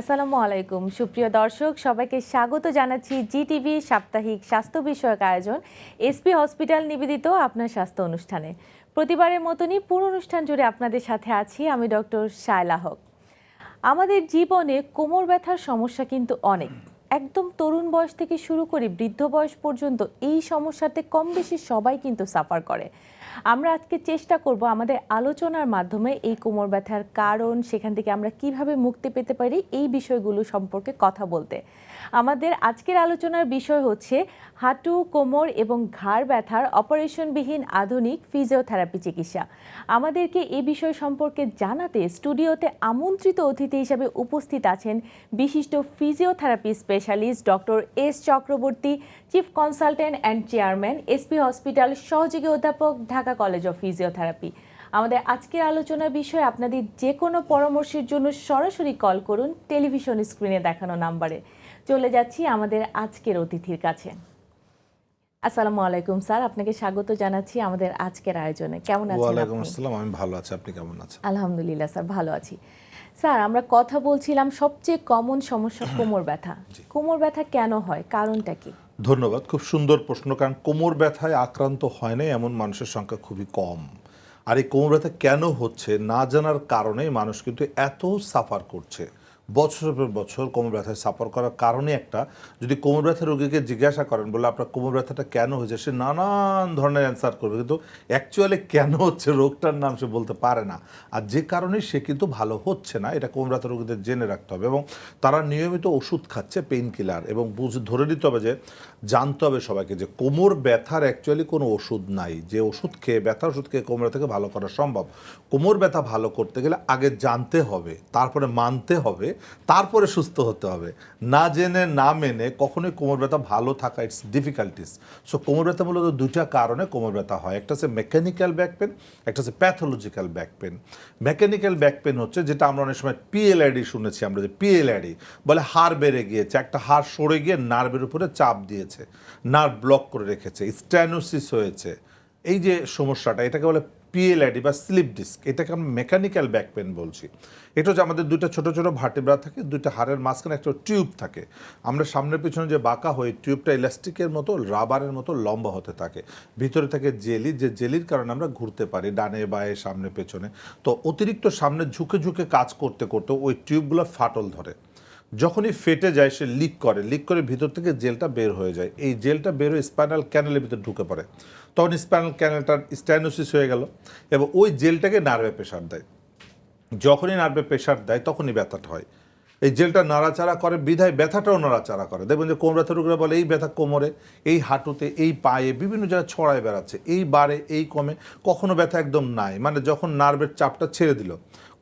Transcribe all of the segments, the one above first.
আসসালামু আলাইকুম। সুপ্রিয় দর্শক, সবাইকে স্বাগত জানাচ্ছি জিটিভি সাপ্তাহিক স্বাস্থ্য বিষয়ক আয়োজন এসপি হসপিটাল নিবেদিত আপনার স্বাস্থ্য অনুষ্ঠানে। প্রতিবারের মতনই পুরো অনুষ্ঠান জুড়ে আপনাদের সাথে আছি আমি ডক্টর শায়লা হক। আমাদের জীবনে কোমর ব্যথার সমস্যা কিন্তু অনেক। একদম তরুণ বয়স থেকে শুরু করে বৃদ্ধ বয়স পর্যন্ত এই সমস্যাতে কম বেশি সবাই কিন্তু সাফার করে। আমরা আজকে চেষ্টা করব আমাদের আলোচনার মাধ্যমে এই কোমর ব্যথার কারণ, সেখান থেকে আমরা কীভাবে মুক্তি পেতে পারি, এই বিষয়গুলো সম্পর্কে কথা বলতে। আমাদের আজকের আলোচনার বিষয় হচ্ছে হাঁটু, কোমর এবং ঘাড় ব্যথার অপারেশনবিহীন আধুনিক ফিজিওথেরাপি চিকিৎসা। আমাদেরকে এই বিষয় সম্পর্কে জানাতে স্টুডিওতে আমন্ত্রিত অতিথি হিসেবে উপস্থিত আছেন বিশিষ্ট physiotherapy specialist doctor S Chakraborty, chief consultant and chairman, SP hospital, সহযোগী অধ্যাপক, ঢাকা কলেজ অফ ফিজিওথেরাপি। আমাদের আজকের আলোচনার বিষয়ে আপনাদের যে কোনো পরামর্শের জন্য সরাসরি কল করুন টেলিভিশন স্ক্রিনে দেখানো নাম্বারে। চলে যাচ্ছি আমাদের আজকের অতিথির কাছে। আসসালামু আলাইকুম স্যার। আপনাকে স্বাগত জানাচ্ছি আমাদের আজকের আয়োজনে। কেমন আছেন ওয়ালাইকুম আসসালাম। আমি ভালো আছি। আপনি কেমন আছেন? আলহামদুলিল্লাহ স্যার ভালো আছি। স্যার আমরা কথা বলছিলাম সবচেয়ে কমন সমস্যা কোমর ব্যথা। কোমর ব্যথা কেন হয়? কারণটা কি? ধন্যবাদ। খুব সুন্দর প্রশ্ন। কারণ কোমর ব্যথায় আক্রান্ত হয় না এমন মানুষের সংখ্যা খুবই কম। আর এই কোমর ব্যথা কেন হচ্ছে না জানার কারণে মানুষ কিন্তু এত সাফার করছে। বছরের পর বছর কোমর ব্যথায় সাফার করার কারণে একটা যদি কোমর ব্যথা রোগীকে জিজ্ঞাসা করেন বলে আপনার কোমর ব্যথাটা কেন হয়েছে, সে নানান ধরনের অ্যান্সার করবে। কিন্তু অ্যাকচুয়ালি কেন হচ্ছে রোগটার নাম সে বলতে পারে না। আর যে কারণে সে কিন্তু ভালো হচ্ছে না, এটা কোমর ব্যথা রোগীদের জেনে রাখতে হবে এবং তারা নিয়মিত ওষুধ খাচ্ছে পেইন কিলার এবং বুঝ, ধরে নিতে হবে যে, জানতে হবে সবাইকে যে কোমর ব্যথার অ্যাকচুয়ালি কোনো ওষুধ নাই। যে ওষুধ খেয়ে ব্যথা ওষুধ খেয়ে কোমর থেকে ভালো করা সম্ভব। কোমর ব্যথা ভালো করতে গেলে আগে জানতে হবে, তারপরে মানতে হবে তারপরে সুস্থ হতে হবে। না জেনে, না মেনে কখনোই কোমর ব্যথা ভালো থাকা ইটস ডিফিকাল্টিস সো কোমর ব্যথা মূলত দুইটা কারণে কোমর ব্যথা হয়। একটা হচ্ছে মেকানিক্যাল ব্যাক পেন একটা হচ্ছে pathological back pain mechanical back pain হচ্ছে যেটা আমরা অনেক সময় পিএলআইডি শুনেছি, আমরা যে পিএলআইডি বলে হাড় বেড়ে গিয়েছে, একটা হাড় সরে গিয়ে নার্ভের উপরে চাপ দিয়েছে নার্ভ ব্লক করে রেখেছে স্ট্যানোসিস হয়েছে। এই যে সমস্যাটা, এটাকে বলে পিএলআইডি বা স্লিপ ডিস্ক, এটাকে আমরা মেকানিক্যাল ব্যাক পেন বলছি। এটা হচ্ছে আমাদের দুইটা ছোট ছোট ভার্টিব্রা থাকে, দুইটা হাড়ের মাঝখানে একটা টিউব থাকে। আমরা সামনের পিছনে যে বাঁকা হই টিউবটা ইলাস্টিকের মতো, রাবারের মতো লম্বা হতে থাকে। ভিতরে থাকে জেলি, যে জেলির কারণে আমরা ঘুরতে পারি ডানে, বায়ে, সামনে, পেছনে। তো অতিরিক্ত সামনে ঝুঁকে ঝুঁকে কাজ করতে করতে ওই টিউবগুলো ফাটল ধরে। যখনই ফেটে যায়, সে লিক করে। লিক করে ভিতর থেকে জেলটা বের হয়ে যায়। এই জেলটা বের হয়ে স্পাইনাল ক্যানেলের ভিতরে ঢুকে পড়ে। তখন স্পাইনাল ক্যানেলটার স্ট্যানোসিস হয়ে গেল এবং ওই জেলটাকে নার্ভে প্রেশার দেয়। যখনই নার্ভে প্রেশার দেয়, তখনই ব্যথাটা হয়। এই জেলটা নাড়াচাড়া করে, বিধায় ব্যথাটাও নাড়াচাড়া করে। দেখবেন যে কোমর ব্যথা রোগীরা বলে, এই ব্যথা কোমরে, এই হাঁটুতে, এই পায়ে, বিভিন্ন জায়গায় ছড়ায় বেড়াচ্ছে। এই বারে, এই কমে কখনো ব্যথা একদম নাই। মানে যখন নার্ভের চাপটা ছেড়ে দিল,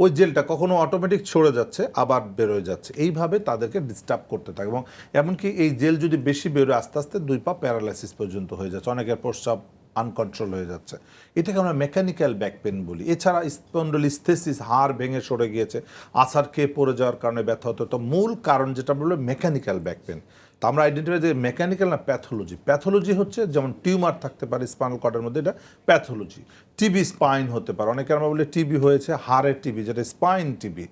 ওই জেলটা কখনো অটোমেটিক ছড়ে যাচ্ছে, আবার বেরোয় যাচ্ছে। এইভাবে তাদেরকে ডিস্টার্ব করতে থাকে এবং এমনকি এই জেল যদি বেশি বেরোয়, আস্তে আস্তে দুই পা প্যারালাইসিস পর্যন্ত হয়ে যাচ্ছে। অনেকের প্রস্রাব আনকন্ট্রোল হয়ে যাচ্ছে। এটাকে আমরা মেকানিক্যাল ব্যাক পেন বলি। এছাড়া স্পন্ডলিস্থেসিস হাড় ভেঙে সরে গিয়েছে, আছাড় খেয়ে পড়ে যাওয়ার কারণে ব্যথা হতো। তো মূল কারণ যেটা বলল মেকানিক্যাল ব্যাক পেন তো আমরা আইডেন্টিফাই যে মেকানিক্যাল না প্যাথোলজি প্যাথোলজি হচ্ছে যেমন টিউমার থাকতে পারে স্পাইনাল কর্ডের মধ্যে, এটা প্যাথোলজি টিবি স্পাইন হতে পারে। অনেকে আমরা বলি টিবি হয়েছে, হাড়ের টিবি যেটা স্পাইন টিবি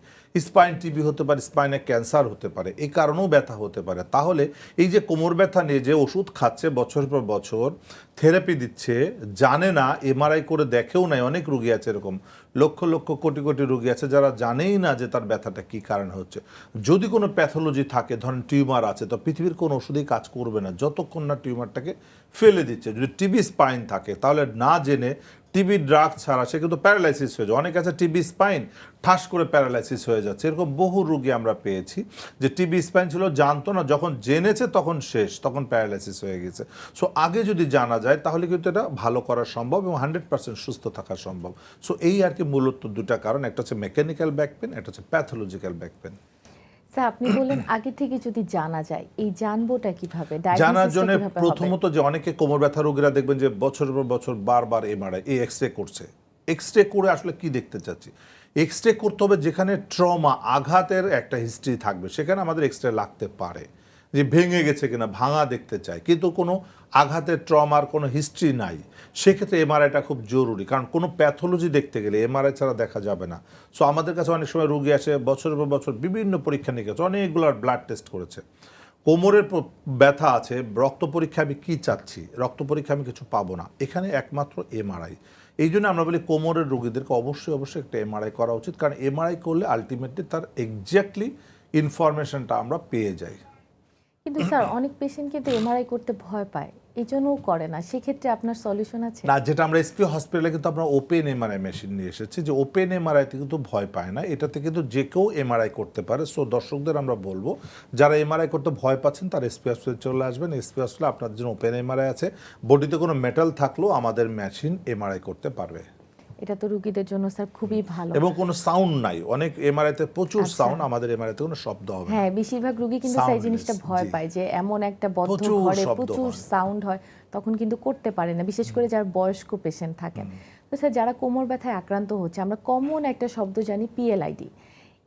স্পাইন টিবি হতে পারে স্পাইনে ক্যান্সার হতে পারে, এই কারণেও ব্যথা হতে পারে। তাহলে এই যে কোমর ব্যথা নিয়ে যে ওষুধ খাচ্ছে বছর পর বছর, থেরাপি দিচ্ছে, জানে না, এমআরআই করে দেখেও নাই, অনেক রুগী আছে এরকম। লক্ষ লক্ষ কোটি কোটি রুগী আছে যারা জানেই না যে তার ব্যথাটা কী কারণে হচ্ছে। যদি কোনো প্যাথোলজি থাকে, ধরেন টিউমার আছে, তো পৃথিবীর কোনো ওষুধই কাজ করবে না। যতক্ষণ না টিউমারটাকে ফেলে দিচ্ছে, যদি টিবি স্পাইন থাকে, তাহলে না জেনে টিবি ড্রাগ ছাড়া সে কিন্তু প্যারালাইসিস হয়ে যায়। অনেক আছে টিবি স্পাইন, ঠাস করে প্যারালাইসিস হয়ে যাচ্ছে। এরকম বহু রুগী আমরা পেয়েছি যে টিবি স্পাইন ছিল, জানতো না, যখন জেনেছে তখন শেষ, তখন প্যারালাইসিস হয়ে গেছে। সো আগে যদি জানা যায়, তাহলে কিন্তু এটা ভালো করা সম্ভব এবং হান্ড্রেড পার্সেন্ট সুস্থ থাকা সম্ভব। সো এই আর কি মূলত দুটা কারণ, একটা হচ্ছে মেকানিক্যাল ব্যাক পেন একটা হচ্ছে প্যাথোলজিক্যাল ব্যাক পেন স্যার আপনি বললেন আগে থেকে যদি জানা যায় এই জানবোটা কীভাবে? জানার জন্য প্রথমত যে অনেকে কোমর ব্যথা রোগীরা দেখবেন যে বছর পর বছর বারবার এমআরআই এই এক্স রে করছে। এক্স রে করে আসলে কি দেখতে চাচ্ছি? এক্স রে করতে হবে যেখানে ট্রমা আঘাতের একটা হিস্ট্রি থাকবে সেখানে আমাদের এক্স রে লাগতে পারে। যে ভেঙে গেছে কিনা, ভাঙা দেখতে চায়। কিন্তু কোনো আঘাতের ট্রমার কোনো হিস্ট্রি নাই। সেক্ষেত্রে এমআরআইটা খুব জরুরি। কারণ কোনো প্যাথোলজি দেখতে গেলে এমআরআই ছাড়া দেখা যাবে না। সো আমাদের কাছে অনেক সময় রুগী আসে, বছরের পর বছর বিভিন্ন পরীক্ষা নিয়ে গেছে অনেকগুলো ব্লাড টেস্ট করেছে। কোমরের ব্যথা আছে, রক্ত পরীক্ষা আমি কী চাচ্ছি? রক্ত পরীক্ষা আমি কিছু পাবো না। এখানে একমাত্র এমআরআই এই জন্য আমরা বলি কোমরের রোগীদেরকে অবশ্যই অবশ্যই একটা এমআরআই করা উচিত। কারণ এমআরআই করলে আলটিমেটলি তার এক্স্যাক্টলি ইনফরমেশনটা আমরা পেয়ে যাই। কিন্তু স্যার, অনেক পেশেন্ট কিন্তু এমআরআই করতে ভয় পায়। এই জন্যও করে না। সেক্ষেত্রে আপনার সলিউশন আছে? না, যেটা আমরা এসপি হসপিটালে কিন্তু আমরা ওপেন এমআরআই মেশিন নিয়ে এসেছি যে ওপেন এমআরআইতে কিন্তু ভয় পায় না। এটাতে কিন্তু যে কেউ এমআরআই করতে পারে। সো দর্শকদের আমরা বলব, যারা এমআরআই করতে ভয় পাচ্ছেন, তারা এসপি হসপিটালে চলে আসবেন। এসপি হসপিটালে আপনাদের জন্য ওপেন এমআরআই আছে। বডিতে কোনো মেটাল থাকলেও আমাদের মেশিন এমআরআই করতে পারবে। এটা তো রোগীদের জন্য স্যার খুবই ভালো। এবং কোনো সাউন্ড নাই। অনেক এমআরআইতে প্রচুর আচ্ছা। সাউন্ড আমাদের এমআরআইতে কোনো শব্দ হবে হ্যাঁ বেশিরভাগ রোগী কিন্তু সেই এই জিনিসটা ভয় পায় যে এমন একটা বদ্ধ প্রচুর ঘরে প্রচুর সাউন্ড হয় তখন কিন্তু করতে পারে না বিশেষ করে যারা বয়স্ক পেশেন্ট থাকেন তো স্যার যারা কোমর ব্যথায় আক্রান্ত হচ্ছে আমরা কমন একটা শব্দ জানি পিএলআইডি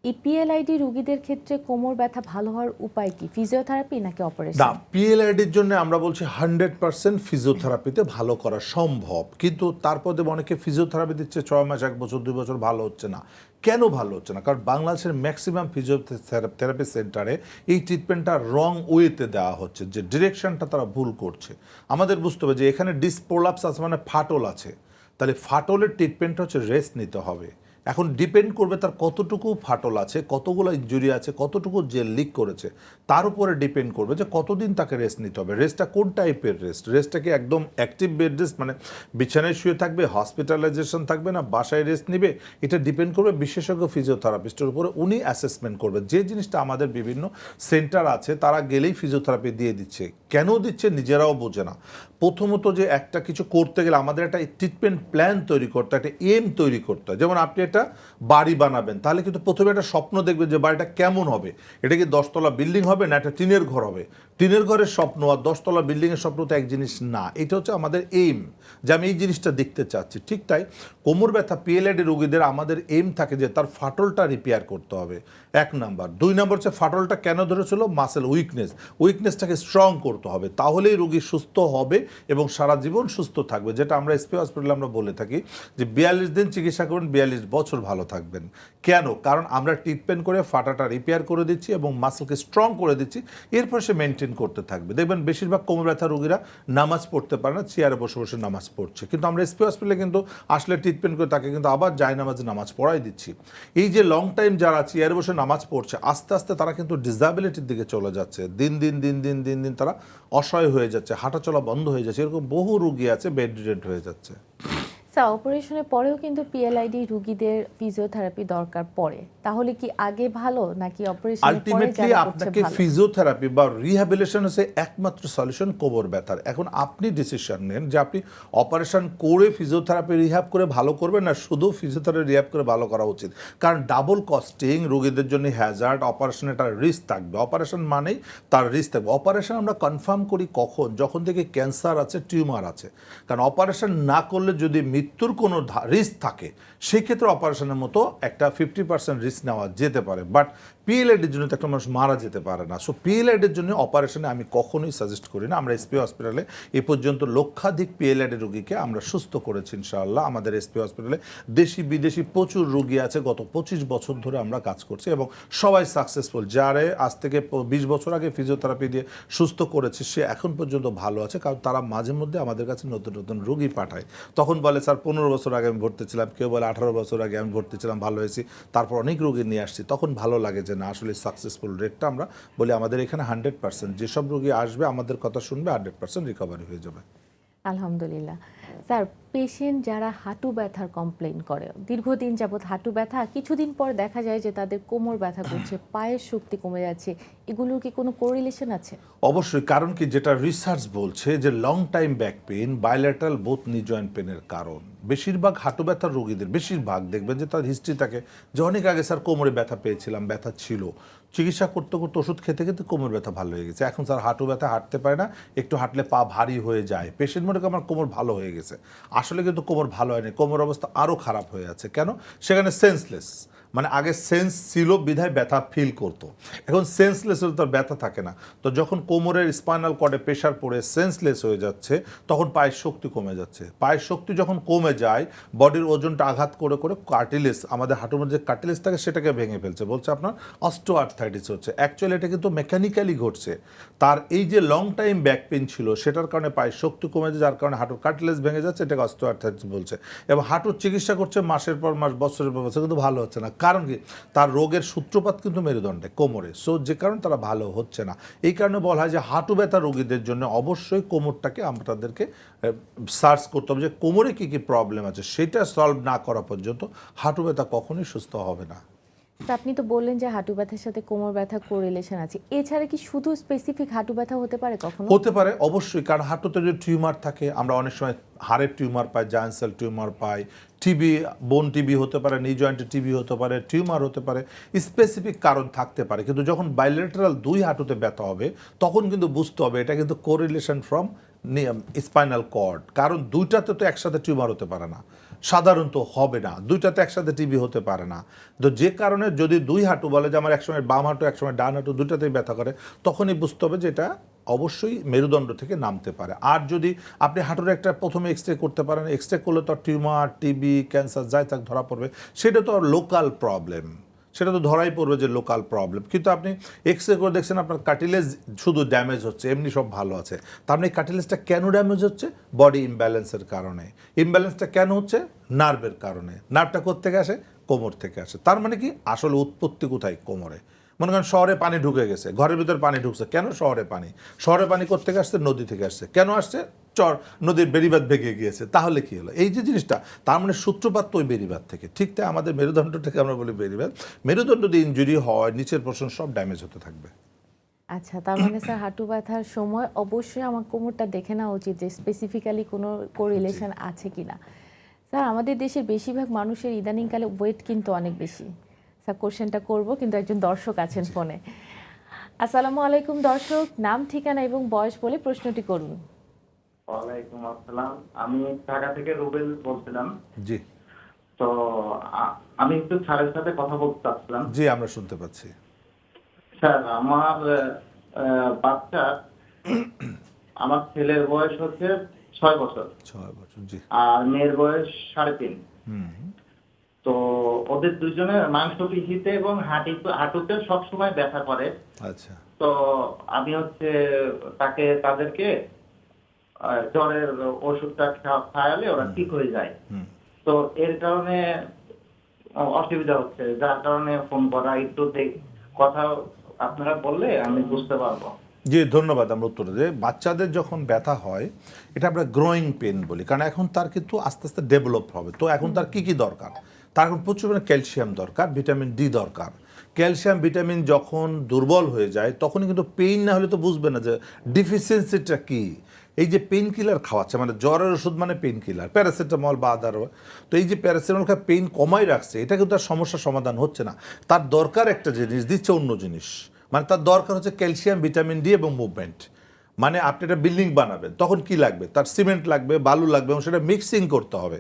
এই পিএলআইডি রুগীদের ক্ষেত্রে কোমর ব্যথা ভালো হওয়ার উপায় কি? ফিজিওথেরাপি নাকি অপারেশন না পিএলআইডির জন্য আমরা বলছি হান্ড্রেড পার্সেন্ট ফিজিওথেরাপিতে ভালো করা সম্ভব। কিন্তু তারপর দেব অনেকে ফিজিওথেরাপি দিচ্ছে, ছয় মাস, এক বছর, দুই বছর ভালো হচ্ছে না। কেন ভালো হচ্ছে না? কারণ বাংলাদেশের ম্যাক্সিমাম ফিজিওথেরাপি সেন্টারে এই ট্রিটমেন্টটা রং ওয়েতে দেওয়া হচ্ছে, যে ডিরেকশনটা তারা ভুল করছে। আমাদের বুঝতে হবে যে এখানে ডিসপ্রোলাপস আছে মানে ফাটল আছে। তাহলে ফাটলের ট্রিটমেন্টটা হচ্ছে রেস্ট নিতে হবে। এখন ডিপেন্ড করবে তার কতটুকু ফাটল আছে, কতগুলো ইঞ্জুরি আছে, কতটুকু যে লিক করেছে। তার উপরে ডিপেন্ড করবে যে কতদিন তাকে রেস্ট নিতে হবে। রেস্টটা কোন টাইপের রেস্ট রেস্টটা কি একদম অ্যাক্টিভ বেড রেস্ট মানে বিছানায় শুয়ে থাকবে হসপিটালাইজেশন থাকবে না, বাসায় রেস্ট নিবে? এটা ডিপেন্ড করবে বিশেষজ্ঞ ফিজিওথেরাপিস্টের উপরে। উনি অ্যাসেসমেন্ট করবে যে জিনিসটা আমাদের বিভিন্ন সেন্টার আছে, তারা গেলেই ফিজিওথেরাপি দিয়ে দিচ্ছে। কেন দিচ্ছে নিজেরাও বোঝে না। প্রথমত যে একটা কিছু করতে গেলে আমাদের একটা ট্রিটমেন্ট প্ল্যান তৈরি করতে, একটা এম তৈরি করতে হয়। যেমন আপনি একটা বাড়ি বানাবেন, তাহলে কিন্তু প্রথমে একটা স্বপ্ন দেখবেন যে বাড়িটা কেমন হবে। এটা কি দশতলা বিল্ডিং হবে না একটা টিনের ঘর হবে? টিনের ঘরের স্বপ্ন আর দশতলা বিল্ডিংয়ের স্বপ্ন তো এক জিনিস না, এটা হচ্ছে আমাদের এইম যে আমি এই জিনিসটা দেখতে চাচ্ছি, ঠিক তাই কোমর ব্যথা, পিএলআইডি রোগীদের আমাদের এইম থাকে যে তার ফাটলটা রিপেয়ার করতে হবে, এক নাম্বার। দুই নাম্বার হচ্ছে ফাটলটা কেন ধরেছিল? মাসেল উইকনেস উইকনেসটাকে স্ট্রং করতে হবে, তাহলেই রোগী সুস্থ হবে এবং সারা জীবন সুস্থ থাকবে, যেটা আমরা এসপি হসপিটালে আমরা বলে থাকি যে বিয়াল্লিশ দিন চিকিৎসা করুন, বিয়াল্লিশ বছর ভালো থাকবেন। কেন? কারণ আমরা ট্রিটমেন্ট করে ফাটাটা রিপেয়ার করে দিচ্ছি এবং মাসেলকে স্ট্রং করে দিচ্ছি, এরপর সে মেনটেন করতে থাকবে। দেখবেন বেশিরভাগ কোমর ব্যথা রোগীরা নামাজ পড়তে পারে না চেয়ারে বসে বসে নামাজ পড়ছে। কিন্তু আমরা এসপি হসপিটালে কিন্তু আসলে ট্রিটমেন্ট করে তাকে কিন্তু আবার যায় নামাজে নামাজ পড়াই দিচ্ছি। এই যে লং টাইম যারা চেয়ারে বসে নামাজ পড়ছে, আস্তে আস্তে তারা কিন্তু ডিসাবিলিটির দিকে চলে যাচ্ছে। দিন দিন দিন দিন দিন দিন তারা অসহায় হয়ে যাচ্ছে হাঁটা চলা বন্ধ হয়ে যাচ্ছে। এরকম বহু রুগী আছে বেড রিডেন্ট হয়ে যাচ্ছে। স্যার অপারেশনের পরেও কিন্তু পিএলআইডি রুগীদের ফিজিওথেরাপি দরকার পড়ে। তাহলে কি আগে ভালো নাকি অপারেশনের পরে আলটিমেটলি আপনাকে ফিজিওথেরাপি বা রিহ্যাবিলিটেশন হচ্ছে একমাত্র সলিউশন কোমর ব্যথার। এখন আপনি ডিসিশন নেন যে আপনি অপারেশন করে ফিজিওথেরাপি রিহ্যাব করে ভালো করবেন না শুধু ফিজিওথেরাপি রিহ্যাব করে ভালো করা উচিত। কারণ ডাবল কস্টিং রোগীদের জন্য হ্যাজার্ড অপারেশনে একটা রিস্ক থাকবে। অপারেশন মানেই তার রিস্ক থাকবে। অপারেশন আমরা কনফার্ম করি কখন? যখন থেকে ক্যান্সার আছে টিউমার আছে। কারণ অপারেশন না করলে যদি মৃত্যুর কোনো রিস্ক থাকে। সেক্ষেত্রে অপারেশনের মতো একটা ফিফটি পার্সেন্ট রিস্ক নেওয়া যেতে পারে। বাট পিএলআইডির জন্য তো একটা মানুষ মারা যেতে পারে না। সো পিএলআইডির জন্য অপারেশনে আমি কখনোই সাজেস্ট করি না। আমরা এসপি হসপিটালে এ পর্যন্ত লক্ষাধিক পিএলআইডি রোগীকে আমরা সুস্থ করেছি, ইনশাআল্লাহ। আমাদের এসপি হসপিটালে দেশি, বিদেশি প্রচুর রোগী আছে। গত পঁচিশ বছর ধরে আমরা কাজ করছি এবং সবাই সাকসেসফুল যারে আজ থেকে বিশ বছর আগে ফিজিওথেরাপি দিয়ে সুস্থ করেছে, সে এখন পর্যন্ত ভালো আছে। কারণ তারা মাঝে মধ্যে আমাদের কাছে নতুন নতুন রোগী পাঠায়। তখন বলে, স্যার, পনেরো বছর আগে আমি ভর্তি ছিলাম। কেউ বলে আঠারো বছর আগে আমি ভর্তি ছিলাম, ভালো হয়েছি। তারপর অনেক রোগী নিয়ে আসছি। তখন ভালো লাগে যে না, আসলে সাকসেসফুল রেটটা আমরা বলি আমাদের এখানে হান্ড্রেড পার্সেন্ট যেসব রোগী আসবে, আমাদের কথা শুনবে হান্ড্রেড পার্সেন্ট রিকভারি হয়ে যাবে। আলহামদুলিল্লাহ। স্যার পেশেন্ট যারা হাঁটু ব্যথার কমপ্লেন করে। দীর্ঘদিন যাবৎ হাঁটু ব্যথা কিছুদিন পর দেখা যায় যে তাদের কোমর ব্যথা করছে পায়ের শক্তি কমে যাচ্ছে। এগুলোর কি কোনো কোরিলেশন আছে? অবশ্যই কারণ কি যেটা রিসার্চ বলছে যে long time back pain bilateral both knee joint পেনের কারণ। বেশিরভাগ হাঁটু ব্যথার রোগীদের বেশিরভাগ দেখবেন যে তার হিস্ট্রি থাকে যে অনেক আগে স্যার কোমরে ব্যথা পেয়েছিলাম ব্যথা ছিল। চিকিৎসা করতে করতে ওষুধ খেতে খেতে কোমর ব্যথা ভালো হয়ে গেছে। এখন স্যার হাঁটু ব্যথা হাঁটতে পারে না একটু হাঁটলে পা ভারী হয়ে যায়। পেশেন্ট মনে করে আমার কোমর ভালো হয়ে গেছে। আসলে কিন্তু কোমর ভালো হয়নি কোমর অবস্থা আরও খারাপ হয়ে আছে। কেন? সেখানে সেন্সলেস মানে আগে সেন্স ছিল, বিধায় ব্যথা ফিল করতো। এখন সেন্সলেস হলে তার ব্যথা থাকে না। তো যখন কোমরের স্পাইনাল কর্ডে প্রেশার পড়ে সেন্সলেস হয়ে যাচ্ছে, তখন পায়ের শক্তি কমে যাচ্ছে। পায়ের শক্তি যখন কমে যায় বডির ওজনটা আঘাত করে করে কার্টিলেস আমাদের হাঁটুর যে কার্টিলেস থাকে, সেটাকে ভেঙে ফেলছে। বলছে আপনার অস্টো আর্থাইটিস হচ্ছে। অ্যাকচুয়ালি এটা কিন্তু মেকানিক্যালি ঘটছে। তার এই যে লং টাইম ব্যাক পেন ছিল, সেটার কারণে পায়ের শক্তি কমে যায় যার কারণে হাঁটুর কার্টিলেস ভেঙে যাচ্ছে, এটাকে অস্টো আর্থাইটিস বলছে। এবং হাঁটুর চিকিৎসা করছে, মাসের পর মাস, বছরের পর বছর, কিন্তু ভালো হচ্ছে না। কারণ কি? তার রোগের সূত্রপাত কিন্তু মেরুদণ্ডে, কোমরে। সো যে কারণে তারা ভালো হচ্ছে না। এই কারণে বলা হয় যে হাঁটু ব্যথা রোগীদের জন্য অবশ্যই কোমরটাকে আমরা তাদেরকে সার্চ করতে হবে যে কোমরে কী কী প্রবলেম আছে, সেটা সলভ না করা পর্যন্ত হাঁটু ব্যথা কখনোই সুস্থ হবে না। আপনি তো বললেন যে হাঁটু ব্যথার সাথে কোমর ব্যথা কোরিলেশন আছে। এছাড়া কি শুধু স্পেসিফিক হাঁটু ব্যথা হতে পারে কখনো? হতে পারে, অবশ্যই। কারণ হাঁটুতে যদি টিউমার থাকে, আমরা অনেক সময় হাড়ের টিউমার পাই জায়ান্ট সেল টিউমার পাই। টিবি বোন টিবি হতে পারে নি জয়েন্টে টিবি হতে পারে, টিউমার হতে পারে স্পেসিফিক কারণ থাকতে পারে। কিন্তু যখন বাইলেটারাল দুই হাঁটুতে ব্যথা হবে, তখন কিন্তু বুঝতে হবে, এটা কিন্তু কোরিলেশন ফ্রম স্পাইনাল কর্ড কারণ দুইটাতে তো একসাথে টিউমার হতে পারে না। সাধারণত হবে না। দুইটাতে একসাথে টিবি হতে পারে না। তো যে কারণে যদি দুই হাঁটু বলে যে আমার একসময় বাম হাঁটু একসময় ডান হাঁটু দুইটাতেই ব্যথা করে, তখনই বুঝতে হবে যে এটা অবশ্যই মেরুদণ্ড থেকে নামতে পারে। আর যদি আপনি হাঁটুর একটা প্রথমে এক্সরে করতে পারেন এক্সরে করলে তো টিউমার টিবি ক্যান্সার, যাই থাক ধরা পড়বে, সেটা তো লোকাল প্রবলেম সেটা তো ধরাই পড়বে যে লোকাল প্রবলেম কিন্তু আপনি এক্স রে করে দেখছেন আপনার কাটিলেজ শুধু ড্যামেজ হচ্ছে, এমনি সব ভালো আছে। তার মানে কার্টিলেজটা কেন ড্যামেজ হচ্ছে? বডি ইমব্যালেন্সের কারণে। ইমব্যালেন্সটা কেন হচ্ছে? নার্ভের কারণে। নার্ভটা কোথেকে আসে? কোমর থেকে আসে। তার মানে কি? আসলে উৎপত্তি কোথায়? কোমরে। মনে করেন শহরে পানি ঢুকে গেছে ঘরের ভিতরে পানি ঢুকছে। কেন শহরে পানি? শহরে পানি কোথেকে আসছে? নদী থেকে আসছে। কেন আসছে? চর নদীর বেড়িবাদ ভেঙে গিয়েছে। তাহলে কি হলো? এই যে জিনিসটা তার মানে সূত্রপাত তো ওই বেড়িবাদ থেকে। ঠিক তাই আমাদের মেরুদণ্ডটাকে আমরা বলি বেড়িবাদ মেরুদণ্ড যদি ইঞ্জুরি হয় নিচের পোর্শন সব ড্যামেজ হতে থাকবে। আচ্ছা তার মানে স্যার হাঁটু ব্যথার সময় অবশ্যই আমার কোমরটা দেখে নেওয়া উচিত যে স্পেসিফিক্যালি কোনো কোরিলেশন আছে কিনা। স্যার আমাদের দেশের বেশিরভাগ মানুষের ইদানিংকালে ওয়েট কিন্তু অনেক বেশি। স্যার কোশ্চেনটা করব কিন্তু একজন দর্শক আছেন ফোনে। আসসালামু আলাইকুম দর্শক নাম ঠিকানা এবং বয়স বলে প্রশ্নটি করুন। ওয়ালাইকুম আসসালাম। আমি ঢাকা থেকে রুবেল বলছিলাম। জি। তো আমি একটু স্যারের সাথে কথা বলতে চাচ্ছিলাম। জি আমরা শুনতে পাচ্ছি। স্যার আমার আহ, বাচ্চা আমার ছেলের বয়স হচ্ছে ছয় বছর। ছয় বছর জি। আর মেয়ের বয়স সাড়ে তিন। হুম। তো ওদের দুজনের মাংস পিছিতে এবং হাঁটি হাঁটুতে সবসময় ব্যথা করে। আচ্ছা। তো আমি হচ্ছে তাকে তাদেরকে জ্বরের ওষুধটা খাওয়ালে ওরা ঠিক হয়ে যায়। হুম। তো এর কারণে অসুবিধা হচ্ছে। যার কারণে ফোন করা একটু কথা আপনারা বললে আমি বুঝতে পারব। জি ধন্যবাদ আমরা উত্তর যে বাচ্চাদের যখন ব্যথা হয় এটা আমরা গ্রোয়িং পেন বলি। কারণ এখন তার কিন্তু আস্তে আস্তে ডেভেলপ হবে। তো এখন তার কি কি দরকার? তার প্রচুর পরিমাণে ক্যালসিয়াম দরকার, ভিটামিন ডি দরকার। ক্যালসিয়াম, ভিটামিন যখন দুর্বল হয়ে যায়, তখনই কিন্তু পেইন না হলে তো বুঝবে না যে ডিফিসিয়েন্সিটা কী। এই যে পেইন কিলার খাওয়াচ্ছে মানে জ্বরের ওষুধ মানে পেইন কিলার প্যারাসিটামল বা আদার তো এই যে প্যারাসিটামল খায় পেইন কমাই রাখছে, এটা কিন্তু তার সমস্যার সমাধান হচ্ছে না। তার দরকার একটা জিনিস, দিচ্ছে অন্য জিনিস। মানে তার দরকার হচ্ছে ক্যালসিয়াম, ভিটামিন ডি এবং মুভমেন্ট মানে আপনি একটা বিল্ডিং বানাবেন, তখন কি লাগবে? তার সিমেন্ট লাগবে, বালু লাগবে এবং সেটা মিক্সিং করতে হবে।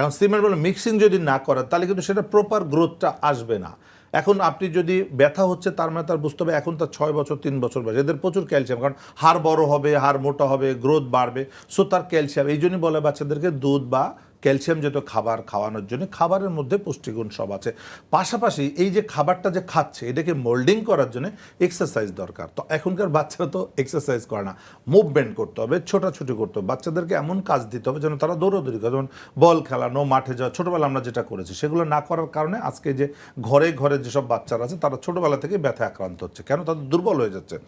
এখন সিমেন্ট বলে মিক্সিং যদি না করেন, তাহলে কিন্তু সেটা প্রপার গ্রোথটা আসবে না। এখন আপনি যদি ব্যথা হচ্ছে, তার মানে তার বুঝতে হবে এখন তার ছয় বছর, তিন বছর বয়স। এদের প্রচুর ক্যালসিয়াম কারণ হাড় বড় হবে, হাড় মোটা হবে গ্রোথ বাড়বে। সো তার ক্যালসিয়াম এই জন্যই বলে বাচ্চাদেরকে দুধ বা ক্যালসিয়াম জাতীয় খাবার খাওয়ানোর জন্য খাবারের মধ্যে পুষ্টিগুণ সব আছে। পাশাপাশি এই যে খাবারটা যে খাচ্ছে, এটাকে মোল্ডিং করার জন্য এক্সারসাইজ দরকার। তো এখনকার বাচ্চারা তো এক্সারসাইজ করে না। মুভমেন্ট করতে হবে, ছোটাছুটি করতে হবে। বাচ্চাদেরকে এমন কাজ দিতে হবে যেন তারা দৌড়াদৌড়ি করে। যেমন বল খেলানো, মাঠে যাওয়া ছোটোবেলা আমরা যেটা করেছি, সেগুলো না করার কারণে আজকে যে ঘরে ঘরে যেসব বাচ্চারা আছে, তারা ছোটোবেলা থেকে ব্যথা আক্রান্ত হচ্ছে। কেন? তাদের দুর্বল হয়ে যাচ্ছে।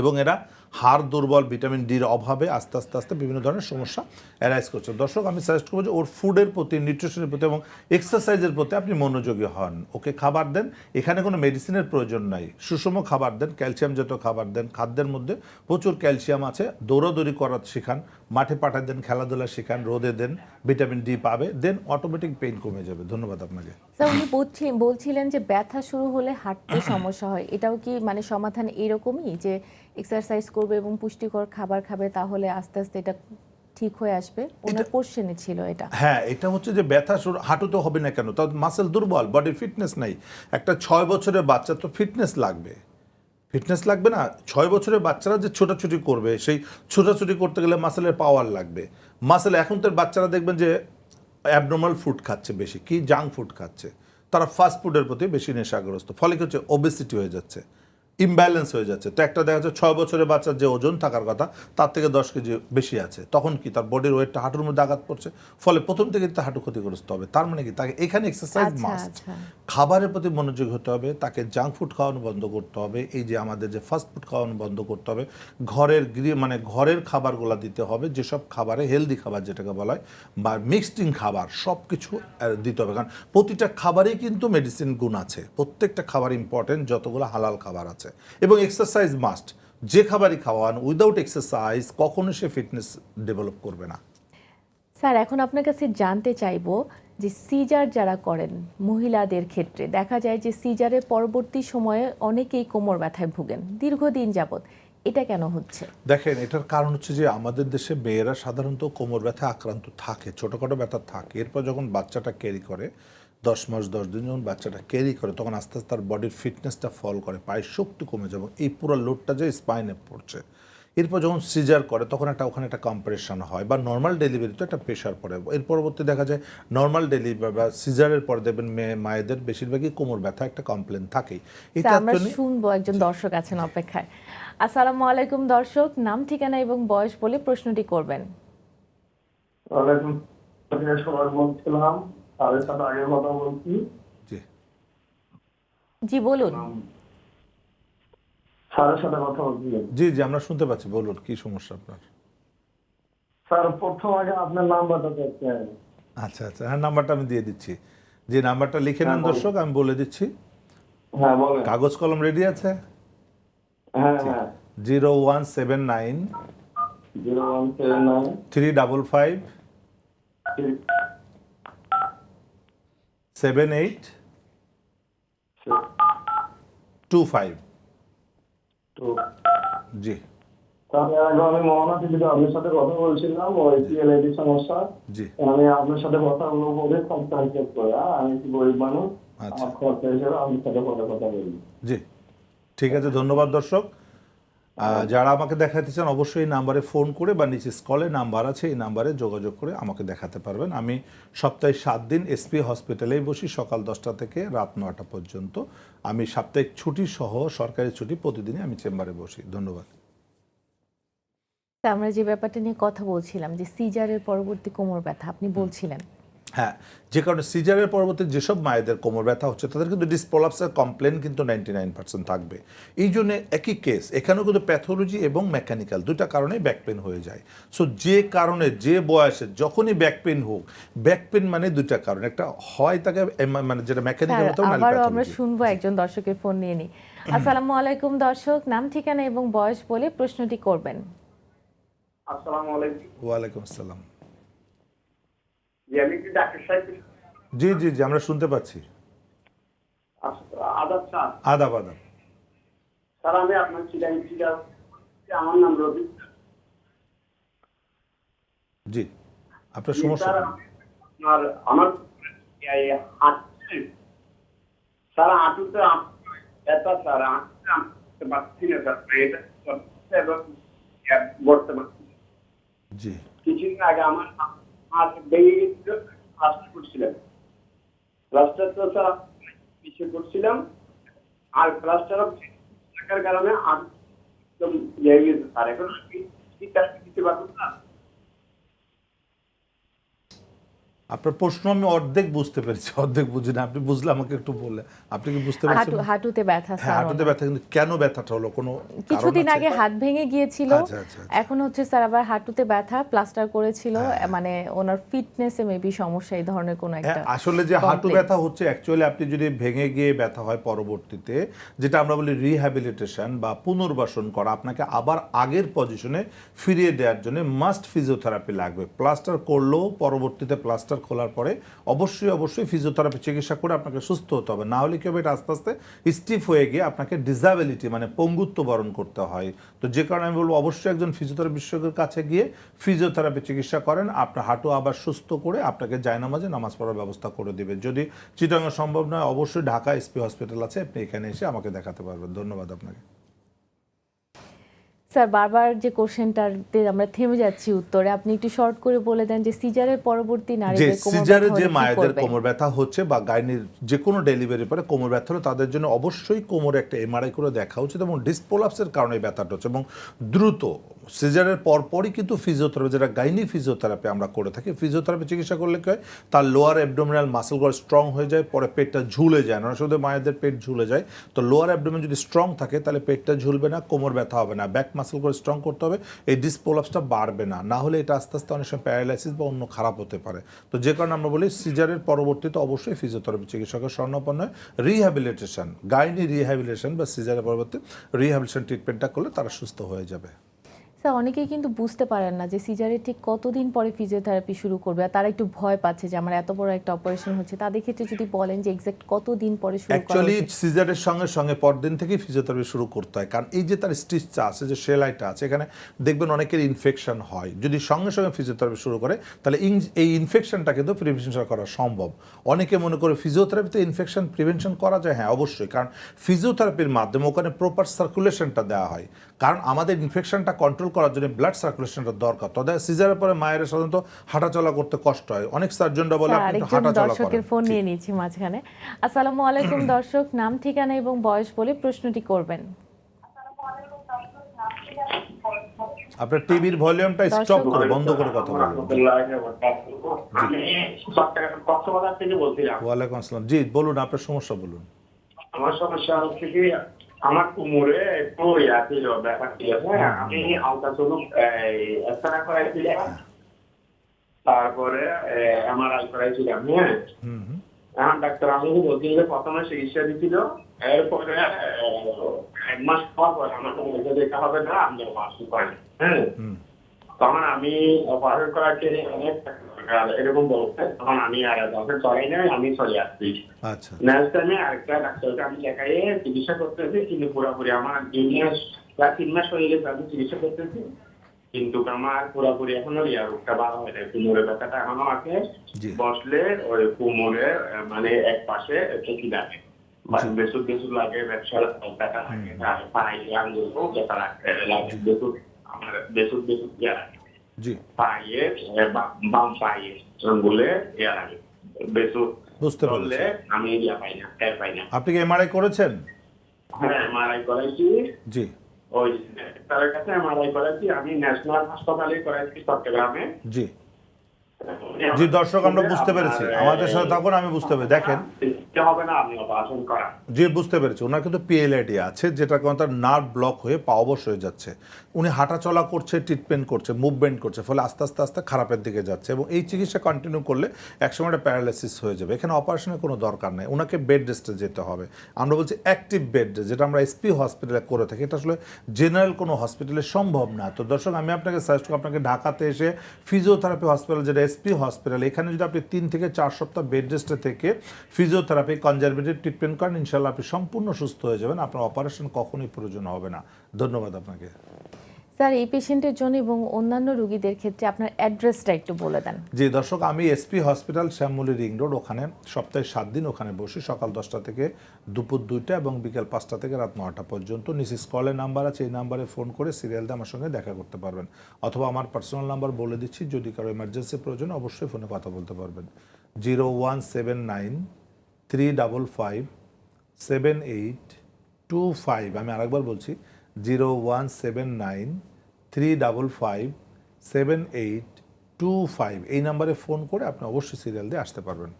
এবং এরা হাড় দুর্বল, ভিটামিন ডির অভাবে আস্তে আস্তে আস্তে বিভিন্ন ধরনের সমস্যা অ্যারাইজ করছে। দর্শক, আমি সাজেস্ট করব যে ওর ফুডের প্রতি নিউট্রিশনের প্রতি এবং এক্সারসাইজের প্রতি আপনি মনোযোগী হন। ওকে খাবার দেন, এখানে কোনো মেডিসিনের প্রয়োজন নাই। সুষম খাবার দেন ক্যালসিয়াম জাতীয় খাবার দেন, খাদ্যের মধ্যে প্রচুর ক্যালসিয়াম আছে, দৌড়াদৌড়ি করার শেখান, মাঠে পাঠা দেন, খেলাধুলা শেখান, রোদে দেন ভিটামিন ডি পাবে দেন অটোমেটিক পেইন কমে যাবে। ধন্যবাদ আপনাকে। স্যার উনি বলছিলেন বলছিলেন যে ব্যথা শুরু হলে হাঁটতে সমস্যা হয়। এটাও কি মানে সমাধান এরকমই? যে এক্সারসাইজ করবে এবং পুষ্টিকর খাবার খাবে তাহলে আস্তে আস্তে এটা ঠিক হয়ে আসবে। ওনার কোশ্চেনে ছিল এটা। হ্যাঁ এটা হচ্ছে যে ব্যথা হাঁটু তো হবে না কেন? তার মাসেল দুর্বল বডির ফিটনেস নাই। একটা ছয় বছরের বাচ্চা তো ফিটনেস লাগবে। ফিটনেস লাগবে না ছয় বছরের বাচ্চারা যে ছোটাছুটি করবে সেই ছোটাছুটি করতে গেলে মাসেলের পাওয়ার লাগবে। মাসেল এখন তো বাচ্চারা দেখবেন যে অ্যাবনর্মাল ফুড খাচ্ছে বেশি কি জাঙ্ক ফুড খাচ্ছে। তারা ফাস্ট ফুডের প্রতি বেশি নেশাগ্রস্ত ফলে কি হচ্ছে? ওবেসিটি হয়ে যাচ্ছে। ইমব্যালেন্স হয়ে যাচ্ছে। তো একটা দেখা যাচ্ছে ছয় বছরের বাচ্চার যে ওজন থাকার কথা তার থেকে দশ কেজি বেশি আছে। তখন কি তার বডির ওয়েটটা হাঁটুর মধ্যে আঘাত পড়ছে ফলে প্রথম থেকে তার হাঁটু ক্ষতিগ্রস্ত হবে। তার মানে কি? তাকে এখানে এক্সারসাইজ আচ্ছা, মাস্ট আচ্ছা। খাবারের প্রতি মনোযোগ হতে হবে তাকে জাঙ্ক ফুড খাওয়ানো বন্ধ করতে হবে এই যে আমাদের যে ফাস্ট ফুড খাওয়ানো বন্ধ করতে হবে ঘরের গৃহ মানে ঘরের খাবারগুলো দিতে হবে যেসব খাবারে হেলদি খাবার যেটাকে বলা হয় বা মিক্সডিং খাবার সব কিছু দিতে হবে। কারণ প্রতিটা খাবারেই কিন্তু মেডিসিন গুণ আছে। প্রত্যেকটা খাবার ইম্পর্টেন্ট যতগুলো হালাল খাবার আছে। এবং এক্সারসাইজ মাস্ট যে খাবারই খাওয়ান উইদাউট এক্সারসাইজ কখনো সে ফিটনেস ডেভেলপ করবে না। স্যার এখন আপনার কাছে জানতে চাইব যে সিজার যারা করেন মহিলাদের ক্ষেত্রে দেখা যায় যে সিজারের পরবর্তী সময়ে অনেকেই কোমর ব্যথায় ভুগেন দীর্ঘদিন যাবত এটা কেন হচ্ছে? দেখেন এটার কারণ হচ্ছে যে আমাদের দেশে মেয়েরা সাধারণত কোমর ব্যথা আক্রান্ত থাকে ছোটোখাটো ব্যথা থাকে। এরপর যখন বাচ্চাটা ক্যারি করে দশ মাস দশ দিন যখন বাচ্চাটা ক্যারি করে তখন আস্তে আস্তে তার বডির ফিটনেসটা ফল করে পায়ের শক্তি কমে যাবে। এই পুরো লোডটা যে স্পাইনে পড়ছে। এরপর যখন সিজার করে তখন একটা ওখানে একটা কম্প্রেশন হয় বা নর্মাল ডেলিভারিতে একটা প্রেশার পড়ে। এর পরবর্তী দেখা যায় নর্মাল ডেলিভারি বা সিজারের পর দেখবেন মেয়ে মায়েদের বেশিরভাগই কোমর ব্যথা একটা কমপ্লেন থাকেই। এটার আমরা শুনব একজন দর্শক আছেন অপেক্ষায়। আসসালামু আলাইকুম দর্শক নাম ঠিকানা এবং বয়স বলে প্রশ্নটি করবেন। ওয়ালাইকুম আসসালাম তাদের সাথে আগে কথা বলছি। জি। জি বলুন। স্যারের সাথে কথা বলছি। জি জি আমরা শুনতে পাচ্ছি। বলুন কি সমস্যা আপনার? স্যার প্রথম আগে আপনার নাম্বারটা দেখতে আচ্ছা আচ্ছা হ্যাঁ নাম্বারটা আমি দিয়ে দিচ্ছি। যে নাম্বারটা লিখে নেন হ্যাঁ, দর্শক আমি বলে দিচ্ছি। হ্যাঁ বলেন। কাগজ কলম রেডি আছে? হ্যাঁ হ্যাঁ। Zero one seven nine zero one seven nine three double five seven eight two five. জি। আমি মোহনা আপনার সাথে কথা বলছিলাম ওই পিএলআইডি সমস্যা। জি। আমি আপনার সাথে কথা বলব করে? আমি কি গরিব মানুষ আচ্ছা। আমার খরচা হিসেবে আপনার সাথে কথা কথা বলি জি। ঠিক আছে ধন্যবাদ দর্শক। যারা আমাকে দেখাতে চান অবশ্যই এই নাম্বারে ফোন করে বা নিচে স্কলে নাম্বার আছে এই নাম্বারে যোগাযোগ করে আমাকে দেখাতে পারবেন। আমি সপ্তাহে সাত দিন এসপি হসপিটালেই বসি সকাল দশটা থেকে রাত নটা পর্যন্ত। আমি সাপ্তাহিক ছুটি সহ সরকারি ছুটি প্রতিদিনই আমি চেম্বারে বসি। ধন্যবাদ। আমরা যে ব্যাপারটা নিয়ে কথা বলছিলাম যে সিজারের পরবর্তী কোমর ব্যথা আপনি বলছিলেন হ্যাঁ যে কারণে সিজারের পরবর্তী যেসব মায়েদের কোমর ব্যথা হচ্ছে তাদের কিন্তু ডিসপ্রলাপসের কমপ্লেন কিন্তু নাইনটি নাইন পার্সেন্ট থাকবে। এই জন্য একই কেস এখানেও কিন্তু প্যাথোলজি এবং মেকানিক্যাল দুইটা কারণেই ব্যাক পেন হয়ে যায়। সো যে কারণে যে বয়সে যখনই ব্যাক পেন হোক ব্যাক পেন মানে দুইটা কারণ। একটা হয় তাকে মানে যেটা মেকানিক্যাল হতে আবারও আমরা শুনব একজন দর্শকের ফোন নিয়ে নি আসসালামু আলাইকুম দর্শক নাম ঠিকানা এবং বয়স বলে প্রশ্নটি করবেন। আসসালামু আলাইকুম। ওয়ালাইকুম আসসালাম। জি আমি কি ডাক্তার সাহেব জি জি জি আমরা শুনতে পাচ্ছি। আদাব স্যার। আদাব আদাব। স্যার আমি আপনার চিরাং চিরা আমার নাম রবি। জি আপনার সমস্যা স্যার আমার স্যার হাঁটুতে ব্যথা স্যার হাঁটুতে পারছি না স্যার এটা চলছে এবং এক করতে পারছি না। জি। কিছুদিন আগে আমার ভেঙে গেছিল প্লাস্টার করছিলাম। তো স্যার পিছিয়ে করছিলাম, আর প্লাস্টার থাকার কারণে একদম লেগে গেছে স্যার এখন আমি দিতে পারব না? আপনার প্রশ্ন আমি অর্ধেক বুঝতে পেরেছি অর্ধেক বুঝি না। আপনি বুঝলে আমাকে একটু বললে আপনি কি বুঝতে পারছেন? হাঁটু হাঁটুতে ব্যথা হ্যাঁ স্যার হাঁটুতে ব্যথা কিন্তু কেন ব্যথাটা হলো? কোনো কিছুদিন আগে হাত ভেঙে গিয়েছিল। আচ্ছা, আচ্ছা, আচ্ছা। এখন হচ্ছে স্যার আবার হাঁটুতে ব্যথা প্লাস্টার করেছিল। মানে ওনার ফিটনেসে মেবি সমস্যা এই ধরনের কোনো একটা হ্যাঁ, আসলে যে হাঁটু ব্যথা হচ্ছে অ্যাকচুয়ালি আপনি যদি ভেঙে গিয়ে ব্যথা হয় পরবর্তীতে যেটা আমরা বলি রিহ্যাবিলিটেশন বা পুনর্বাসন করা আপনাকে আবার আগের পজিশনে ফিরিয়ে দেওয়ার জন্য মাস্ট ফিজিওথেরাপি লাগবে। প্লাস্টার করলেও পরবর্তীতে প্লাস্টার সেন্টার খোলার পরে অবশ্যই অবশ্যই ফিজিওথেরাপি চিকিৎসা করে আপনাকে সুস্থ হতে হবে। না হলে কি হবে? এটা আস্তে আস্তে স্টিফ হয়ে গিয়ে আপনাকে ডিসাবিলিটি মানে পঙ্গুত্ব বরণ করতে হয়। তো যে কারণে আমি বলব, অবশ্যই একজন ফিজিওথেরাপি বিশেষজ্ঞের কাছে গিয়ে ফিজিওথেরাপি চিকিৎসা করেন। আপনার হাঁটু আবার সুস্থ করে আপনাকে জায়নামাজে নামাজ পড়ার ব্যবস্থা করে দিবে। যদি চিটাঙ্গা সম্ভব নয়, অবশ্যই ঢাকা এসপি হসপিটাল আছে। আপনি এখানে এসে আমাকে দেখাতে পারবেন। ধন্যবাদ আপনাকে। স্যার বারবার যে কোশ্চেনটাতে আমরা থেমে যাচ্ছি উত্তরে আপনি একটু শর্ট করে বলে দেন যে সিজারের পরবর্তী নারীদের কোমর সিজারে যে মায়েদের কোমর ব্যথা হচ্ছে বা গাইনির যে কোনো ডেলিভারি পরে কোমর ব্যথা হলে তাদের জন্য অবশ্যই কোমরে একটা এমআরআই করে দেখা উচিত এবং ডিসপোলাপসের কারণে ব্যথাটা হচ্ছে এবং দ্রুত সিজারের পরপরই কিন্তু ফিজিওথেরাপি যেটা গাইনি ফিজিওথেরাপি আমরা করে থাকি ফিজিওথেরাপি চিকিৎসা করলে কি হয়? তার লোয়ার অ্যাবডোমিনাল মাসেলগুলো স্ট্রং হয়ে যায় পরে পেটটা ঝুলে যায়। না শুধু মায়েদের পেট ঝুলে যায় তো লোয়ার অ্যাবডোমেন যদি স্ট্রং থাকে তাহলে পেটটা ঝুলবে না কোমর ব্যথা হবে না। ব্যাক মাসেলগুলো স্ট্রং করতে হবে, এই ডিসপোলাপসটা বাড়বে না। না হলে এটা আস্তে আস্তে অনেক সময় প্যারালাইসিস বা অন্য খারাপ হতে পারে। তো যে কারণে আমরা বলি সিজারের পরবর্তীতে অবশ্যই ফিজিওথেরাপি চিকিৎসকের স্বর্ণপন্ন রিহ্যাবিলিটেশন গাইনি রিহ্যাবিলিটেশন বা সিজারের পরবর্তী রিহ্যাবিলিটেশন ট্রিটমেন্টটা করলে তারা সুস্থ হয়ে যাবে। স্যার অনেকেই কিন্তু বুঝতে পারেন না যে সিজারের ঠিক কতদিন পরে ফিজিওথেরাপি শুরু করবে আর তারা একটু ভয় পাচ্ছে যে আমার এত বড় একটা অপারেশন হচ্ছে। তাদের ক্ষেত্রে যদি বলেন যে এক্সাক্ট কতদিন পরে শুরু অ্যাকচুয়ালি সিজারের সঙ্গে সঙ্গে পরদিন থেকেই ফিজিওথেরাপি শুরু করতে হয়। কারণ এই যে তার স্টিচটা আছে যে সেলাইটা আছে এখানে দেখবেন অনেকের ইনফেকশন হয়। যদি সঙ্গে সঙ্গে ফিজিওথেরাপি শুরু করে তাহলে এই ইনফেকশনটা কিন্তু প্রিভেনশন করা সম্ভব। অনেকে মনে করে ফিজিওথেরাপিতে ইনফেকশন প্রিভেনশন করা যায়? হ্যাঁ অবশ্যই। কারণ ফিজিওথেরাপির মাধ্যমে ওখানে প্রপার সার্কুলেশনটা দেওয়া হয়। কারণ আমাদের ইনফেকশনটা কন্ট্রোল করার জন্য ব্লাড সার্কুলেশনটা দরকার। তবে সিজারের পরে মায়ের সাধারণত হাঁটাচলা করতে কষ্ট হয়। অনেক সার্জনরা বলে আপনি হাঁটাচলা করেন। ফোন নিয়ে নিয়েছি মাঝখানে। আসসালামু আলাইকুম দর্শক নাম ঠিকানা এবং বয়স বলে প্রশ্নটি করবেন। আপনার টিভির ভলিউমটা স্টপ করে বন্ধ করে কথা বলুন। আমি কক্সবাজার থেকে বলছিলাম। ওয়ালাইকুম আসসালাম। জি বলুন আপনার সমস্যা বলুন। আমার সমস্যা হচ্ছে কি আমার কোমরে একটু ইয়া ছিল ব্যাপার ছিল। হ্যাঁ আমি আলট্রাসোনিক এক্সরা করাইছিলাম। তারপরে এমআরআই করাইছিলাম হ্যাঁ। এখন ডাক্তার আমি যে প্রথমে চিকিৎসা দিছিল এরপরে এক মাস পর পর আমাকে বলতে দেখা হবে না আপনি অপারেশন করেন হ্যাঁ। তখন আমি অপারেশন করার জন্য অনেক টাকা এরকম বলছে তখন আমি আর নাই আমি চলে আসছি। আচ্ছা। নেক্সট টাইমে আরেকটা ডাক্তারকে আমি চিকিৎসা করতেছি কিন্তু পুরোপুরি আমার প্রায় তিন মাস হয়ে গেছে আমি চিকিৎসা করতেছি। কিন্তু আমার পুরোপুরি এখনও ইয়া রোগটা ভালো হয় না কোমরের ব্যথাটা এখনও আছে। বসলে ওই কোমরে মানে এক পাশে চকি লাগে। বেসুর বেসুর লাগে ব্যবসা ব্যথা লাগে পায়ে আঙ্গুল ব্যথা লাগে বেসুর আমার বেসুর বেসুর ইয়া লাগে। জি। বাম আঙ্গুলে ইয়া লাগে। বেসুর বুঝতে পেরেছি। আমি ইয়া পাই না টের পাই না। আপনি কি এমআরআই করেছেন? হ্যাঁ এমআরআই করাইছি জি। ওই তার কাছে এমআরআই করাইছি আমি ন্যাশনাল হাসপাতালে করাইছি চট্টগ্রামে। জি। জি দর্শক আমরা বুঝতে পেরেছি। আমাদের সাথে তখন আমি বুঝতে পেরেছি। দেখেন। হবে না আপনি অপারেশন করা যে বুঝতে পেরেছি। ওনার কিন্তু পিএলআইডি আছে যেটা কারণে তার নার্ভ ব্লক হয়ে পা অবশ হয়ে যাচ্ছে। উনি হাঁটাচলা করছে ট্রিটমেন্ট করছে মুভমেন্ট করছে, ফলে আস্তে আস্তে আস্তে খারাপের দিকে যাচ্ছে এবং এই চিকিৎসা কন্টিনিউ করলে একসময় একটা প্যারালাইসিস হয়ে যাবে। এখানে অপারেশনের কোনো দরকার নেই। ওনাকে বেড রেস্টে যেতে হবে। আমরা বলছি অ্যাক্টিভ বেড যেটা আমরা এসপি হসপিটালে করে থাকি। এটা আসলে জেনারেল কোনো হসপিটালে সম্ভব না। তো দর্শক, আমি আপনাকে সাজেস্ট করব, আপনাকে ঢাকাতে এসে ফিজিওথেরাপি হসপিটাল যেটা এসপি হসপিটাল এখানে যদি আপনি তিন থেকে চার সপ্তাহ বেড রেস্টে থেকে ফিজিওথেরাপি কনজারভেটিভ ট্রিটমেন্ট করেন ইনশাল্লাহ আপনি সম্পূর্ণ সুস্থ হয়ে যাবেন। আপনার অপারেশন কখনোই প্রয়োজন হবে না। ধন্যবাদ আপনাকে। স্যার, এই পেশেন্টের জন্য এবং অন্যান্য রোগীদের ক্ষেত্রে আপনার অ্যাড্রেসটা একটু বলে দেন। জি, দর্শক, আমি SP hospital Shyamoli ring road, ওখানে সপ্তাহে সাত দিন ওখানে বসি। সকাল দশটা থেকে দুপুর দুইটা এবং বিকেল পাঁচটা থেকে রাত নটা পর্যন্ত। নিসিস কলের নাম্বার আছে, এই নাম্বারে ফোন করে সিরিয়াল আমার সঙ্গে দেখা করতে পারবেন। অথবা আমার পার্সোনাল নাম্বার বলে দিচ্ছি, যদি কারও এমার্জেন্সি প্রয়োজন, অবশ্যই ফোনে কথা বলতে পারবেন। Zero one seven nine three double five seven eight two five আমি আরেকবার বলছি zero one seven nine three double five seven eight two five এই নাম্বারে ফোন করে আপনি অবশ্যই সিরিয়াল দিয়ে আসতে পারবেন।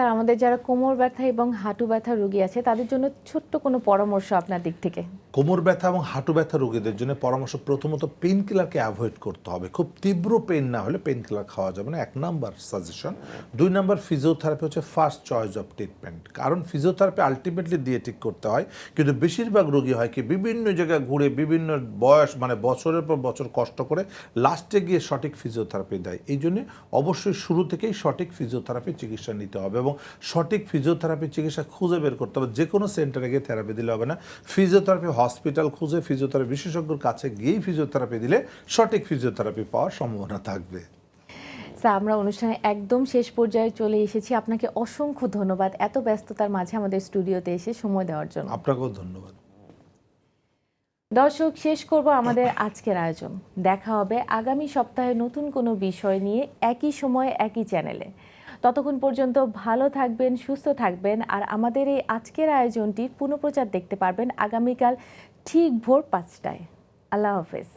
স্যার, আমাদের যারা কোমর ব্যথা এবং হাঁটু ব্যথা রোগী আছে, তাদের জন্য ছোট্ট কোনো পরামর্শ আপনার দিক থেকে। কোমর ব্যথা এবং হাঁটু ব্যথা রোগীদের জন্য পরামর্শ প্রথমত পেন কিলারকে অ্যাভয়েড করতে হবে। খুব তীব্র পেন না হলে পেন কিলার খাওয়া যাবে না। এক নাম্বার সাজেশন দুই নাম্বার ফিজিওথেরাপি হচ্ছে ফার্স্ট চয়েস অফ ট্রিটমেন্ট কারণ ফিজিওথেরাপি আলটিমেটলি দিয়ে ঠিক করতে হয়, কিন্তু বেশিরভাগ রোগী হয় কি, বিভিন্ন জায়গায় ঘুরে বিভিন্ন বয়স মানে বছরের পর বছর কষ্ট করে লাস্টে গিয়ে সঠিক ফিজিওথেরাপি দেয়। এই জন্য অবশ্যই শুরু থেকেই সঠিক ফিজিওথেরাপি চিকিৎসা নিতে হবে এবং সঠিক ফিজিওথেরাপি চিকিৎসা খুঁজে বের করতে হবে। যে কোনো সেন্টারে গিয়ে থেরাপি দিলে হবে না। ফিজিওথেরাপি হসপিটাল খুঁজে ফিজিওথেরাপি বিশেষজ্ঞর কাছে গিয়েই ফিজিওথেরাপি দিলে সঠিক ফিজিওথেরাপি পাওয়ার সম্ভাবনা থাকবে। স্যার আমরা অনুষ্ঠানে একদম শেষ পর্যায়ে চলে এসেছি। আপনাকে অসংখ্য ধন্যবাদ। এত ব্যস্ততার মাঝে আমাদের স্টুডিওতে এসে সময় দেওয়ার জন্য। আপনাকেও ধন্যবাদ। দর্শক শেষ করব আমাদের আজকের আয়োজন। দেখা হবে আগামী সপ্তাহে নতুন কোনো বিষয় নিয়ে একই সময় একই চ্যানেলে ততক্ষণ পর্যন্ত ভালো থাকবেন, সুস্থ থাকবেন। আর আমাদের এই আজকের আয়োজনটির পুনঃপ্রচার দেখতে পারবেন আগামীকাল ঠিক ভোর পাঁচটায়। আল্লাহ হাফেজ।